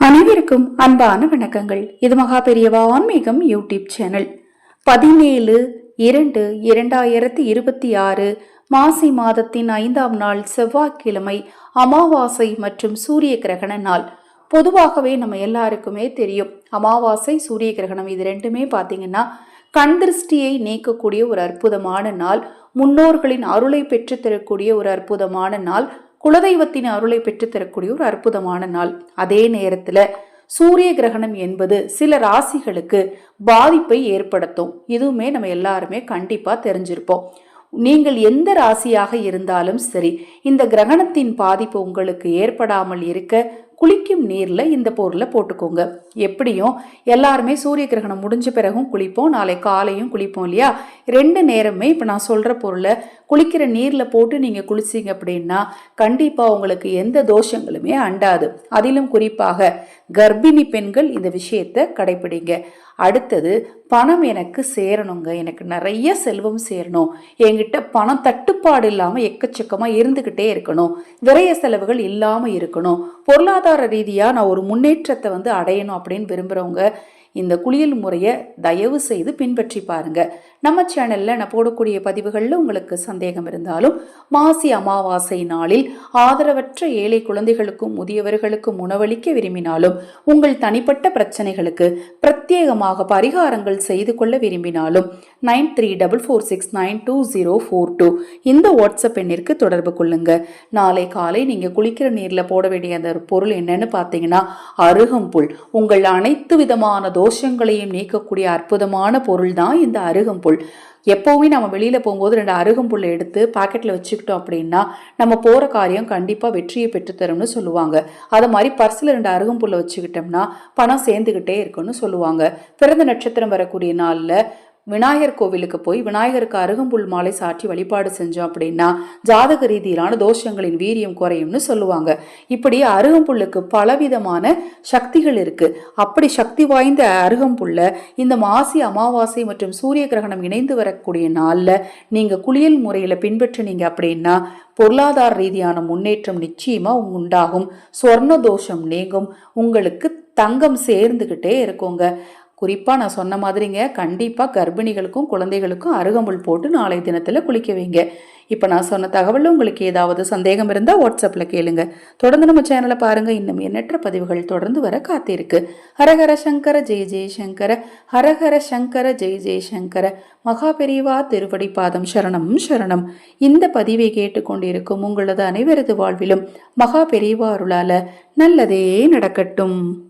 அனைவருக்கும் அன்பான வணக்கங்கள். இது மகா பெரியவா ஆன்மீகம் யூடியூப் சேனல். பதினேழு இரண்டு இரண்டாயிரத்தி இருபத்தி ஆறு மாசி மாதத்தின் ஐந்தாம் நாள் செவ்வாய்க்கிழமை அமாவாசை மற்றும் சூரிய கிரகண நாள். பொதுவாகவே நம்ம எல்லாருக்குமே தெரியும். அமாவாசை சூரிய கிரகணம் இது ரெண்டுமே பார்த்தீங்கன்னா கண் திருஷ்டியை நீக்கக்கூடிய ஒரு அற்புதமான நாள். முன்னோர்களின் அருளை பெற்றுத் தரக்கூடிய ஒரு அற்புதமான நாள். குலதெய்வத்தின் அருளை பெற்றுத்தரக்கூடிய ஒரு அற்புதமான நாள். அதே நேரத்தில் சூரிய கிரகணம் என்பது சில ராசிகளுக்கு பாதிப்பை ஏற்படுத்தும். இதுவுமே நம்ம எல்லாருமே கண்டிப்பாக தெரிஞ்சிருப்போம். நீங்கள் எந்த ராசியாக இருந்தாலும் சரி இந்த கிரகணத்தின் பாதிப்பு உங்களுக்கு ஏற்படாமல் இருக்க குளிக்கும் நீரில் இந்த பொருளை போட்டுக்கோங்க. எப்படியும் எல்லாருமே சூரிய கிரகணம் முடிஞ்ச பிறகும் குளிப்போம். நாளை காலையும் குளிப்போம் இல்லையா? ரெண்டு நேரமே இப்போ நான் சொல்கிற பொருளை குளிக்கிற நீரில் போட்டு நீங்கள் குளிச்சிங்க அப்படின்னா கண்டிப்பாக உங்களுக்கு எந்த தோஷங்களுமே அண்டாது. அதிலும் குறிப்பாக கர்ப்பிணி பெண்கள் இந்த விஷயத்தை கடைபிடிங்க அடுத்தது பணம் எனக்கு சேரணுங்க. எனக்கு நிறைய செல்வம் சேரணும். என்கிட்ட பணம் தட்டுப்பாடு இல்லாமல் எக்கச்சக்கமாக இருந்துக்கிட்டே இருக்கணும். விரைய செலவுகள் இல்லாமல் இருக்கணும். பொருளாதார ரீதியாக நான் ஒரு முன்னேற்றத்தை வந்து அடையணும் அப்படின்னு விரும்புகிறவங்க இந்த குளியல் முறையை தயவு செய்து பின்பற்றி பாருங்க. நம்ம சேனல்ல நான் போடக்கூடிய பதிவுகளில் உங்களுக்கு சந்தேகம் இருந்தாலும் மாசி அமாவாசை நாளில் ஆதரவற்ற ஏழை குழந்தைகளுக்கும் முதியவர்களுக்கும் உணவளிக்க விரும்பினாலும் உங்கள் தனிப்பட்ட பிரச்சனைகளுக்கு பிரத்யேகமாக பரிகாரங்கள் செய்து கொள்ள விரும்பினாலும் nine three double four six nine two zero four two இந்த வாட்ஸ்அப் எண்ணிற்கு தொடர்பு கொள்ளுங்க. நாளை காலை நீங்கள் குளிக்கிற நீரில் போட வேண்டிய அந்த பொருள் என்னன்னு பார்த்தீங்கன்னா அருகம்புல். உங்கள் அனைத்து விதமானதோ தோஷங்களையும் நீக்கக்கூடிய அற்புதமான பொருள் தான் இந்த அருகம்புல். எப்போவுமே நம்ம வெளியில் போகும்போது ரெண்டு அருகம்புல்லை எடுத்து பாக்கெட்டில் வச்சுக்கிட்டோம் அப்படின்னா நம்ம போகிற காரியம் கண்டிப்பாக வெற்றியை பெற்றுத்தரும்னு சொல்லுவாங்க. அது மாதிரி பர்ஸில் ரெண்டு அருகம்புல்லை வச்சுக்கிட்டோம்னா பணம் சேர்ந்துக்கிட்டே இருக்குன்னு சொல்லுவாங்க. பிறந்த நட்சத்திரம் வரக்கூடிய நாளில் விநாயகர் கோவிலுக்கு போய் விநாயகருக்கு அருகம்புல் மாலை சாற்றி வழிபாடு செஞ்சோம் அப்படின்னா ஜாதக ரீதியிலான தோஷங்களின் வீரியம் குறையும்னு சொல்லுவாங்க. இப்படி அருகம்புல்லுக்கு பலவிதமான சக்திகள் இருக்கு. அப்படி சக்தி வாய்ந்த அருகம்புல்ல இந்த மாசி அமாவாசை மற்றும் சூரிய கிரகணம் இணைந்து வரக்கூடிய நாளில் நீங்கள் குளியல் முறையில் பின்பற்றினீங்க அப்படின்னா பொருளாதார ரீதியான முன்னேற்றம் நிச்சயமாக உண்டாகும். சொர்ண தோஷம் நீங்கும். உங்களுக்கு தங்கம் சேர்ந்துக்கிட்டே இருக்குங்க. குறிப்பாக நான் சொன்ன மாதிரிங்க கண்டிப்பாக கர்ப்பிணிகளுக்கும் குழந்தைகளுக்கும் அருகம்புல் போட்டு நாளை தினத்தில் குளிக்க வைங்க. இப்போ நான் சொன்ன தகவலில் உங்களுக்கு ஏதாவது சந்தேகம் இருந்தால் வாட்ஸ்அப்பில் கேளுங்க. தொடர்ந்து நம்ம சேனலை பாருங்கள் இன்னும் எண்ணற்ற பதிவுகள் தொடர்ந்து வர காத்திருக்கு. ஹரஹர சங்கர ஜெய ஜெயசங்கர ஹரஹர சங்கர ஜெய ஜெயசங்கர மகா பெரிவா திருவடி பாதம் சரணம் சரணம். இந்த பதிவை கேட்டுக்கொண்டிருக்கும் உங்களது அனைவரது வாழ்விலும் மகா பெரிவா அருளால நல்லதே நடக்கட்டும்.